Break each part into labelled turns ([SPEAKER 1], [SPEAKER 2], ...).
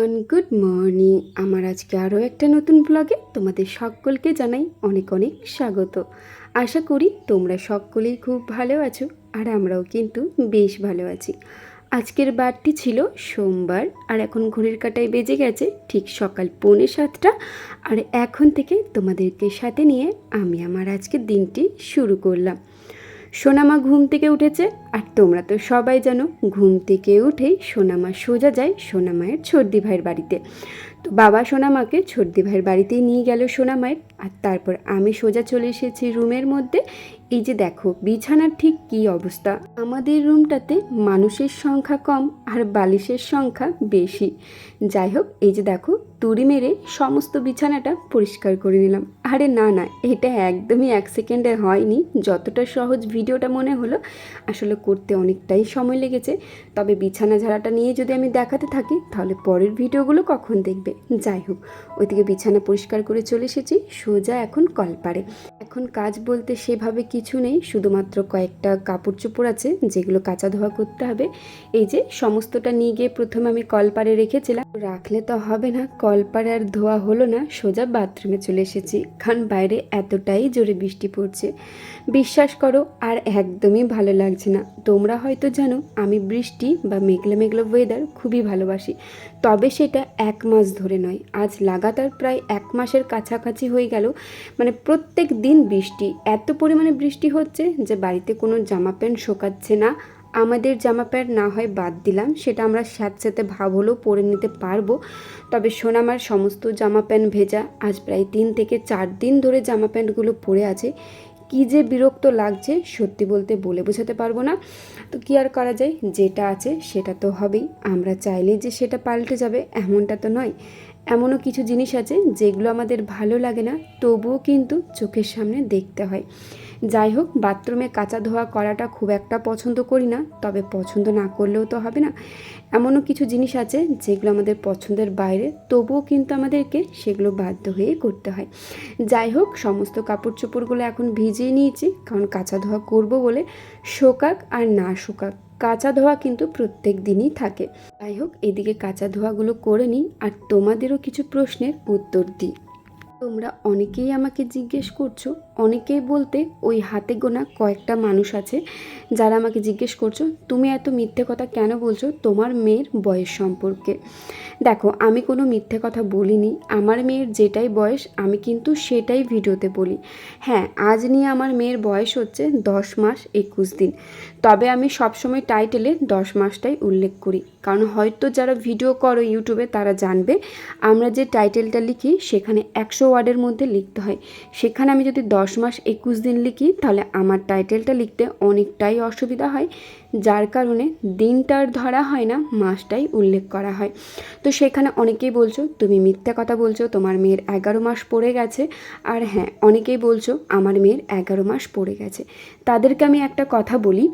[SPEAKER 1] Everyone, good morning. আমার আজকে আরও একটা নতুন ব্লগে তোমাদের সকলকে জানাই অনেক অনেক স্বাগত। আশা করি তোমরা সকলেই খুব ভালো আছো আর আমরাও কিন্তু বেশ ভালো আছি। আজকের বারটি ছিল সোমবার আর এখন ঘড়ির কাটায় বেজে গেছে ঠিক সকাল পৌনে সাতটা। আর এখন থেকে তোমাদেরকে সাথে নিয়ে আমি আমার আজকের দিনটি শুরু করলাম। সোনামা ঘুম থেকে উঠেছে, আর তোমরা তো সবাই জানো, ঘুম থেকে উঠেই সোনামা সোজা যায় সোনামায়ের ছর্দি ভাইয়ের বাড়িতে। বাবা সোনামাকে ছর্দি ভাইয়ের বাড়িতেই নিয়ে গেল সোনামায়ের। আর তারপর আমি সোজা চলে এসেছি রুমের মধ্যে। এই যে দেখো, বিছানার ঠিক কী অবস্থা? আমাদের রুমটাতে মানুষের সংখ্যা কম আর বালিশের সংখ্যা বেশি। যাই হোক, এই যে দেখো, তুড়ি মেরে সমস্ত বিছানাটা পরিষ্কার করে নিলাম। আরে না না, এটা একদমই এক সেকেন্ডে হয়নি। যতটা সহজ ভিডিওটা মনে হলো, আসলে করতে অনেকটাই সময় লেগেছে। তবে বিছানা ঝাড়াটা নিয়ে যদি আমি দেখাতে থাকি, তাহলে পরের ভিডিওগুলো কখন দেখবে? যাই হোক, ওইদিকে বিছানা পরিষ্কার করে চলে এসেছি, সোজা এখন কলপারে এখন কাজ বলতে সেভাবে কিছু নেই, শুধুমাত্র কয়েকটা কাপড় চোপড় আছে, যেগুলো কাঁচা ধোয়া করতে হবে। এই যে সমস্তটা নিয়ে গিয়ে প্রথমে আমি কলপারে রেখেছিলাম। রাখলে তো হবে না কলপারে আর ধোয়া হলো না, সোজা বাথরুমে চলে এসেছি। কারণ বাইরে এতটাই জোরে বৃষ্টি পড়ছে। বিশ্বাস করো, আর একদমই ভালো লাগছে না। তোমরা হয়তো জানো, আমি বৃষ্টি বা মেঘলা মেঘলা ওয়েদার খুবই ভালোবাসি। তবে সেটা এক মাস ধরে নয়, আজ লাগাতার প্রায় এক মাসের কাছাকাছি হয়ে গেল। মানে প্রত্যেক দিন বৃষ্টি, এত পরিমাণে বৃষ্টি হচ্ছে যে বাড়িতে কোনো জামা প্যান্ট শোকাচ্ছে না। আমাদের জামা প্যান্ট না হয় বাদ দিলাম, সেটা আমরা স্যাঁতস্যাঁতে ভাব হলেও পরে নিতে পারব। তবে সোনামার সমস্ত জামা প্যান্ট ভেজা, আজ প্রায় তিন থেকে চার দিন ধরে জামা প্যান্টগুলো পরে আছে। কী যে বিরক্ত লাগছে সত্যি বলতে বলে বোঝাতে পারব না। তো কী আর করা যায়? যেটা আছে সেটা তো হবেই। আমরা চাইলেই যে সেটা পাল্টে যাবে, এমনটা তো নয়। এমনও কিছু জিনিস আছে যেগুলো আমাদের ভালো লাগে না, তবুও কিন্তু চোখের সামনে দেখতে হয়। যাই হোক, বাথরুমে কাঁচা ধোয়া করাটা খুব একটা পছন্দ করি না, তবে পছন্দ না করলেও তো হবে না। এমনও কিছু জিনিস আছে যেগুলো আমাদের পছন্দের বাইরে, তবুও কিন্তু আমাদেরকে সেগুলো বাধ্য হয়ে করতে হয়। যাই হোক, সমস্ত কাপড় চোপড়গুলো এখন ভিজিয়ে নিয়েছি, কারণ কাঁচা ধোয়া করব বলে শোকাক আর না শোকাক। কাঁচা ধোয়া কিন্তু প্রত্যেক দিনই থাকে। যাই হোক, এদিকে কাঁচা ধোয়াগুলো করে নিই, আর তোমাদেরও কিছু প্রশ্নের উত্তর দিই। তোমরা অনেকেই আমাকে জিজ্ঞেস করছ, অনেকেই বলতে ওই হাতে গোনা কয়েকটা মানুষ আছে যারা আমাকে জিজ্ঞেস করছ, তুমি এত মিথ্যে কথা কেন বলছো? তোমার মেয়ের বয়স সম্পর্কে। দেখো, আমি কোনো মিথ্যে কথা বলিনি। আমার মেয়ের যেটাই বয়স, আমি কিন্তু সেটাই ভিডিওতে বলি। হ্যাঁ আজ নিয়ে আমার মেয়ের বয়স হচ্ছে দশ মাস একুশ দিন। তবে আমি সবসময় টাইটেলে দশ মাসটাই উল্লেখ করি। কারণ হয়তো যারা ভিডিও করো ইউটিউবে, তারা জানবে, আমরা যে টাইটেলটা লিখি, সেখানে একশো ওয়ার্ডের মধ্যে লিখতে হয়। সেখানে আমি যদি দশ মাস একুশ দিন লিখি, তাহলে আমার টাইটেলটা লিখতে অনেকটাই অসুবিধা হয়। যার কারণে দিনটার ধরা হয় না, মাসটাই উল্লেখ করা হয়। তো সেখানে অনেকেই বলছো, তুমি মিথ্যা কথা বলছো, তোমার মেয়ের এগারো মাস পড়ে গেছে। আর হ্যাঁ অনেকেই বলছো, আমার মেয়ের এগারো মাস পড়ে গেছে। তাদেরকে আমি একটা কথা বলি,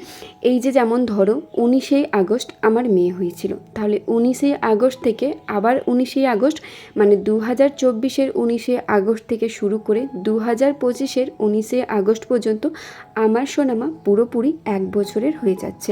[SPEAKER 1] এই যে যেমন ধরো উনিশে আগস্ট আমার মেয়ে হয়েছিল। তাহলে উনিশে আগস্ট থেকে আবার উনিশে আগস্ট মানে দু হাজার চব্বিশের উনিশে আগস্ট থেকে শুরু করে দু হাজার পঁচিশের উনিশে আগস্ট পর্যন্ত আমার সোনামা পুরোপুরি এক বছরের হয়ে যাচ্ছে।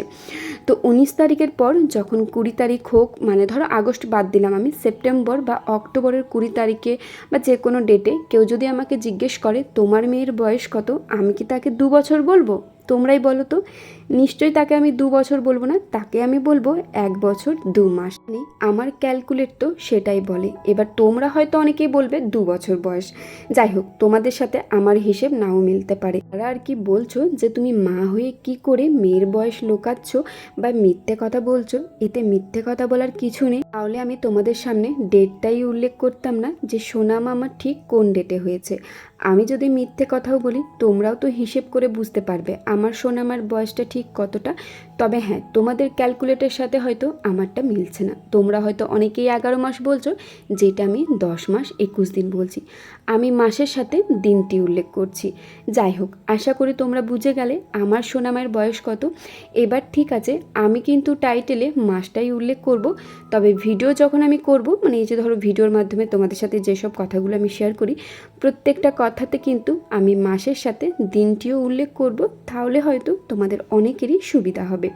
[SPEAKER 1] তো উনিশ তারিখের পর যখন কুড়ি তারিখ হোক মানে ধরো আগস্ট বাদ দিলাম আমি, সেপ্টেম্বর বা অক্টোবরের কুড়ি তারিখে বা যে কোনো ডেটে কেউ যদি আমাকে জিজ্ঞেস করে, তোমার মেয়ের বয়স কত? আমি কি তাকে দু বছর বলব? তোমরাই বলো তো। নিশ্চয়ই তাকে আমি দু বছর বলব না, তাকে আমি বলব এক বছর দু মাস। মানে আমার ক্যালকুলেট তো সেটাই বলে। এবার তোমরা হয়তো অনেকেই বলবে দু বছর বয়স। যাই হোক, তোমাদের সাথে আমার হিসেব নাও মিলতে পারে। তারা আর কি বলছো যে তুমি মা হয়ে কি করে মেয়ের বয়স লোকাচ্ছ বা মিথ্যে কথা বলছো? এতে মিথ্যে কথা বলার কিছু নেই। তাহলে আমি তোমাদের সামনে ডেটটাই উল্লেখ করতাম না যে সোনাম আমার ঠিক কোন ডেটে হয়েছে। আমি যদি মিথ্যে কথাও বলি, তোমরাও তো হিসেব করে বুঝতে পারবে। আমার সোনামার বয়সটা ঠিক কতটা? তবে হ্যাঁ তোমাদের ক্যালকুলেটের সাথে হয়তো আমারটা মিলছে না। তোমরা হয়তো অনেকেই এগারো মাস বলছো, যেটা আমি দশ মাস একুশ দিন বলছি। আমি মাসের সাথে দিনটি উল্লেখ করছি। যাই হোক, আশা করি তোমরা বুঝে গেলে আমার সোনামার বয়স কত। এবার ঠিক আছে, আমি কিন্তু টাইটেলে মাসটাই উল্লেখ করব। তবে ভিডিও যখন আমি করব মানে এই যে ধরো ভিডিওর মাধ্যমে তোমাদের সাথে যেসব কথাগুলো আমি শেয়ার করি, প্রত্যেকটা কথাতে কিন্তু আমি মাসের সাথে দিনটিও উল্লেখ করব। তাহলে হয়তো তোমাদের অনেক অনেকেরই সুবিধা হবে।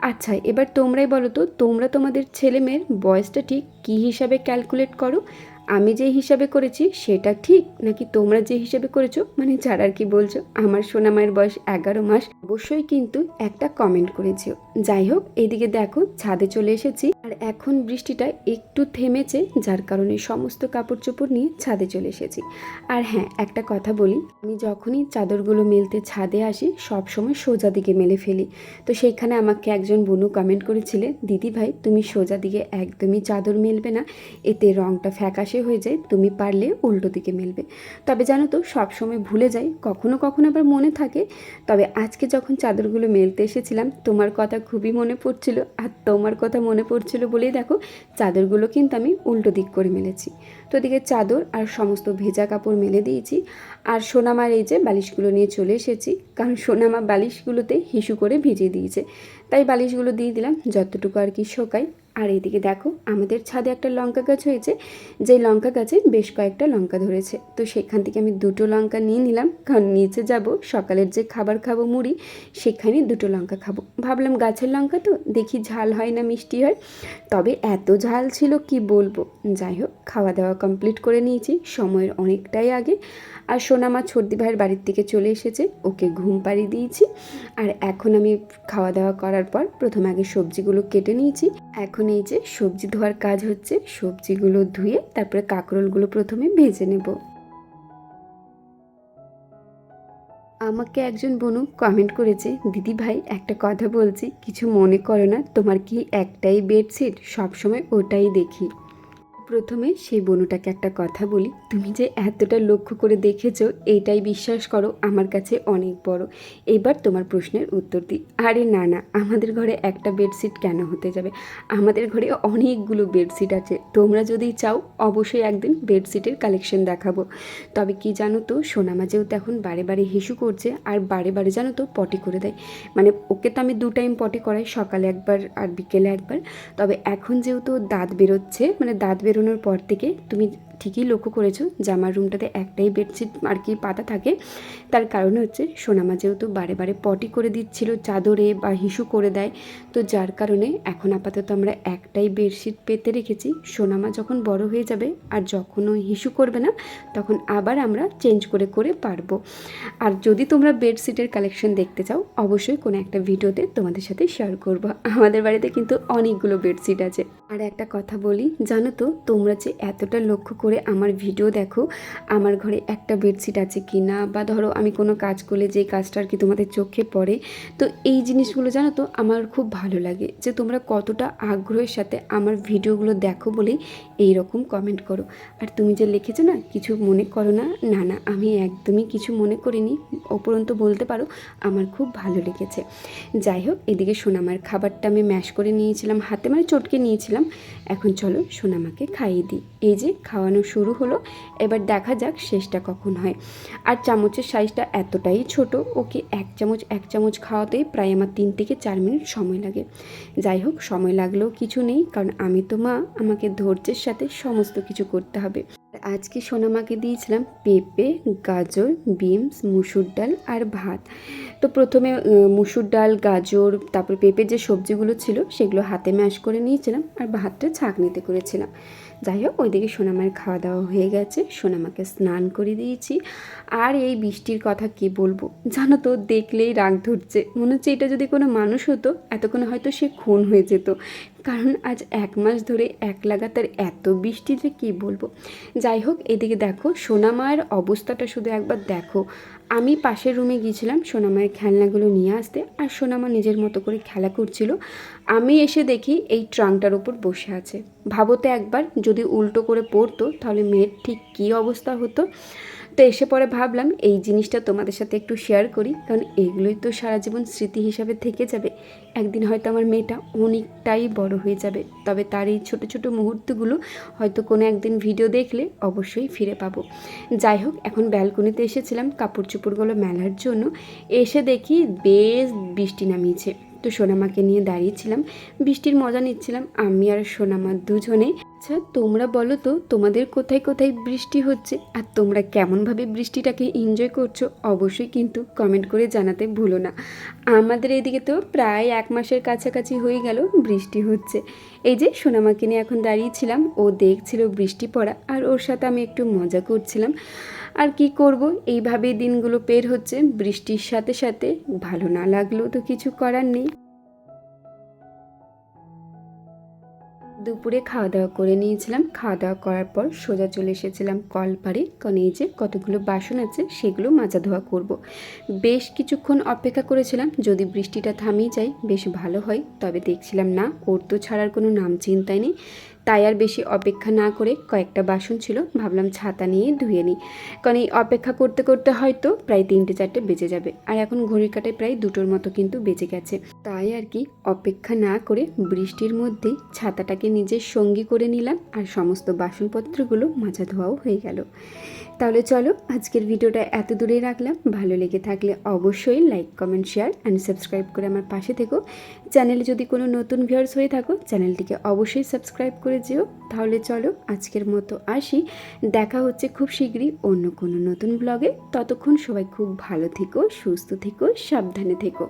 [SPEAKER 1] আচ্ছা এবার তোমরাই বলো তো, তোমরা তোমাদের ছেলে মেয়ের বয়সটা ঠিক কি হিসাবে ক্যালকুলেট করো? আমি যে হিসাবে করেছি সেটা ঠিক? নাকি তোমরা যে হিসাবে করেছ? মানে যারা আর কি বলছো, আমার সোনামায়ের বয়স এগারো মাস। অবশ্যই কিন্তু একটা কমেন্ট করেছ। যাই হোক এদিকে দেখো, ছাদে চলে এসেছি। আর এখন বৃষ্টিটা একটু থেমেছে, যার কারণে সমস্ত কাপড় চোপড় নিয়ে ছাদে চলে এসেছি। আর হ্যাঁ একটা কথা বলি, আমি যখনই চাদরগুলো মেলতে ছাদে আসি সব সময় সোজা দিকে মেলে ফেলি। তো সেইখানে আমাকে একজন বোনু কমেন্ট করেছিলে, দিদি ভাই, তুমি সোজা দিকে একদমই চাদর মেলবে না, এতে রঙটা ফ্যাকাশে হয়ে যায়, তুমি পারলে উল্টো দিকে মেলবে। তবে জানো তো, সবসময় ভুলে যাই, কখনো কখনো আবার মনে থাকে। তবে আজকে যখন চাদরগুলো মেলতে এসেছিলাম, তোমার কথা খুবই মনে পড়ছিল। আর তোমার কথা মনে পড়ছিল বলেই দেখো, চাদরগুলো কিন্তু আমি উল্টো দিক করে মেলেছি। তো ওদিকে চাদর আর সমস্ত ভেজা কাপড় মেলে দিয়েছি। আর সোনামার এই যে বালিশগুলো নিয়ে চলে এসেছি, কারণ সোনামা বালিশগুলোতে হিসু করে ভিজিয়ে দিয়েছে। তাই বালিশগুলো দিয়ে দিলাম, যতটুকু আর কি শোকায়। আর এদিকে দেখো, আমাদের ছাদে একটা লঙ্কা গাছ হয়েছে। যে লঙ্কা গাছে বেশ কয়েকটা লঙ্কা ধরেছে। তো সেখান থেকে আমি দুটো লঙ্কা নিয়ে নিলাম। কারণ নিচে যাব, সকালের যে খাবার খাব মুড়ি, সেখানে দুটো লঙ্কা খাব। ভাবলাম গাছের লঙ্কা তো, দেখি ঝাল হয় না মিষ্টি হয়। তবে এত ঝাল ছিল, কি বলব? যাই হোক, খাওয়া দাওয়া কমপ্লিট করে নিয়েছি। সময়ের অনেকটাই আগে। আর সোনামা ছর্দি ভাইয়ের বাড়ির থেকে চলে এসেছে। ওকে ঘুম পাড়িয়ে দিয়েছি। আর এখন আমি খাওয়া দাওয়া করার পর, প্রথম আগে সবজিগুলো কেটে নিয়েছি। এখন এই যে সবজি ধোয়ার কাজ হচ্ছে, সবজিগুলো ধুয়ে তারপরে কাঁকরোলগুলো প্রথমে ভেজে নেব। আমাকে একজন বনু কমেন্ট করেছে, দিদি ভাই, একটা কথা বলছি, কিছু মনে করো না, তোমার কি একটাই বেডশিট সবসময় ওটাই দেখি। প্রথমে সেই বনুটাকে একটা কথা বলি। তুমি যে এতটা লক্ষ্য করে দেখেছ, এইটাই বিশ্বাস করো, আমার কাছে অনেক বড়। এবার তোমার প্রশ্নের উত্তর দিই। আরে না না, আমাদের ঘরে একটা বেডশিট কেন হতে যাবে? আমাদের ঘরে অনেকগুলো বেডশিট আছে। তোমরা যদি চাও, অবশ্যই একদিন বেডশিটের কালেকশন দেখাবো। তবে কি জানো তো, সোনামা যেহেতু এখন বারে বারে হিসু করছে, আর বারে বারে জানো তো, পটি করে দেয়। মানে ওকে তো আমি দু টাইম পটি করাই, সকালে একবার আর বিকেলে একবার। তবে এখন যেহেতু দাঁত বেরোচ্ছে মানে দাঁত বেরোনোর পর থেকে তুমি ঠিকই লক্ষ্য করেছ যে আমার রুমটাতে একটাই বেডশিট আর কি পাতা থাকে। তার কারণ হচ্ছে সোনামা যেহেতু বারে বারে পটি করে দিচ্ছিল, চাদরে বা হিসু করে দেয়, তো যার কারণে এখন আপাতত আমরা একটাই বেডশিট পেতে রেখেছি। সোনামা যখন বড় হয়ে যাবে আর যখন ও হিসু করবে না, তখন আবার আমরা চেঞ্জ করে করে পারব। আর যদি তোমরা বেডশিটের কালেকশন দেখতে চাও, অবশ্যই কোনো একটা ভিডিওতে তোমাদের সাথে শেয়ার করব। আমাদের বাড়িতে কিন্তু অনেকগুলো বেডশিট আছে। আর একটা কথা বলি, জানো তো, তোমরা যে এতটা লক্ষ্য করে আমার ভিডিও দেখো, আমার ঘরে একটা বেডশিট আছে কি না, বা ধরো আমি কোনো কাজ করলে যে কাজটা আর কি তোমাদের চোখে পড়ে, তো এই জিনিসগুলো জানো তো আমার খুব ভালো লাগে যে তোমরা কতটা আগ্রহের সাথে আমার ভিডিওগুলো দেখো বলেই এই রকম কমেন্ট করো। আর তুমি যে লিখেছো না, কিছু মনে করো না না না, আমি একদমই কিছু মনে করিনি, উপরন্ত বলতে পারো আমার খুব ভালো লেগেছে। যাই হোক, এদিকে সোনামার খাবারটা আমি ম্যাশ করে নিয়েছিলাম, হাতে মানে চটকে নিয়েছিলাম, এখন চলো সোনামাকে খাইয়ে দিই। এই যে খাওয়ানো শুরু হলো। এবার দেখা যাক শেষটা কখন হয়। আর চামচের সাইজটা এতটাই ছোট, ওকে এক চামচ এক চামচ খাওয়াতেই প্রায় আমার তিন থেকে চার মিনিট সময় লাগে। যাই হোক, সময় লাগলেও কিছু নেই, কারণ আমি তো মা, আমাকে ধৈর্যের সাথে সমস্ত কিছু করতে হবে। আজকে সোনামাকে দিয়েছিলাম পেঁপে, গাজর, বিনস, মুসুর ডাল আর ভাত। তো প্রথমে মুসুর ডাল, গাজর, তারপর পেঁপের যে সবজিগুলো ছিল, সেগুলো হাতে ম্যাশ করে নিয়েছিলাম আর ভাতটা ছাঁকনিতে করেছিলাম। যাই হোক, ওইদিকে সোনামার খাওয়া দাওয়া হয়ে গেছে। সোনামাকে স্নান করে দিয়েছি। আর এই বৃষ্টির কথা কি বলব? জানো তো, দেখলেই রাগ ধরছে। মনে হচ্ছে এটা যদি কোনো মানুষ হতো, এতক্ষণ হয়তো সে খুন হয়ে যেত। কারণ আজ এক মাস ধরে এক লাগাতার এত বৃষ্টি যে কী বলব? যাই হোক, এদিকে দেখো, সোনামায়ের অবস্থাটা শুধু একবার দেখো। আমি পাশের রুমে গিয়েছিলাম সোনামায়ের খেলনাগুলো নিয়ে আসতে, আর সোনামা নিজের মতো করে খেলা করছিল। আমি এসে দেখি এই ট্রাঙ্কটার ওপর বসে আছে। ভাবতে একবার যদি উল্টো করে পড়তো, তাহলে মেয়ের ঠিক কী অবস্থা হতো? তো এসে পরে ভাবলাম এই জিনিসটা তোমাদের সাথে একটু শেয়ার করি, কারণ এগুলোই তো সারা জীবন স্মৃতি হিসাবে থেকে যাবে। একদিন হয়তো আমার মেয়েটা অনেকটাই বড় হয়ে যাবে, তবে তার এই ছোটো ছোটো মুহূর্তগুলো হয়তো কোনো একদিন ভিডিও দেখলে অবশ্যই ফিরে পাবো। যাই হোক, এখন ব্যালকনিতে এসেছিলাম, কাপড় চোপড়গুলো মেলার জন্য। এসে দেখি বেশ বৃষ্টি নামিয়েছে। তো সোনামাকে নিয়ে দাঁড়িয়েছিলাম, বৃষ্টির মজা নিচ্ছিলাম, আমি আর সোনামা দুজনে। আচ্ছা তোমরা বলো তো, তোমাদের কোথায় কোথায় বৃষ্টি হচ্ছে? আর তোমরা কেমনভাবে বৃষ্টিটাকে এনজয় করছ? অবশ্যই কিন্তু কমেন্ট করে জানাতে ভুলো না। আমাদের এদিকে তো প্রায় এক মাসের কাছাকাছি হয়ে গেল বৃষ্টি হচ্ছে। এই যে সোনামাকে নিয়ে এখন দাঁড়িয়েছিলাম, ও দেখছিল বৃষ্টি পড়া, আর ওর সাথে আমি একটু মজা করছিলাম। আর কি করব? এইভাবেই দিনগুলো পের হচ্ছে। বৃষ্টির সাথে সাথে ভালো না লাগলেও তো কিছু করার নেই। দুপুরে খাওয়া দাওয়া করে নিয়েছিলাম। খাওয়া দাওয়া করার পর সোজা চলে এসেছিলাম কল পাড়ে কারণ এই যে কতগুলো বাসন আছে, সেগুলো মাজা ধোয়া করব। বেশ কিছুক্ষণ অপেক্ষা করেছিলাম। যদি বৃষ্টিটা থামিয়ে যায়, বেশ ভালো হয়। তবে দেখছিলাম, না, ওর তো ছাড়ার কোনো নাম চিন্তাই নেই। তাই আর বেশি অপেক্ষা না করে কয়েকটা বাসন ছিল, ভাবলাম ছাতা নিয়ে ধুয়ে নিই। কারণ এই অপেক্ষা করতে করতে হয়তো প্রায় তিনটে চারটে বেজে যাবে। আর এখন ঘড়ির কাটে প্রায় দুটোর মতো কিন্তু বেজে গেছে। তাই আর কি অপেক্ষা না করে বৃষ্টির মধ্যেই ছাতাটাকে নিজের সঙ্গী করে নিলাম আর সমস্ত বাসনপত্রগুলো মাজা ধোয়াও হয়ে গেল। তাহলে চলো আজকের ভিডিওটা এত দূরেই রাখলাম। ভালো লেগে থাকলে অবশ্যই like comment share and subscribe করে আমার পাশে থেকো। চ্যানেলে যদি কোনো নতুন ভিউয়ার্স হয়ে থাকো, চ্যানেলটিকে অবশ্যই সাবস্ক্রাইব করে যেও। তাহলে চলো আজকের মতো আসি। দেখা হচ্ছে খুব শীঘ্রই অন্য কোনো নতুন ব্লগে ততক্ষণ সবাই খুব ভালো থেকো, সুস্থ থেকো, সাবধানে থেকো।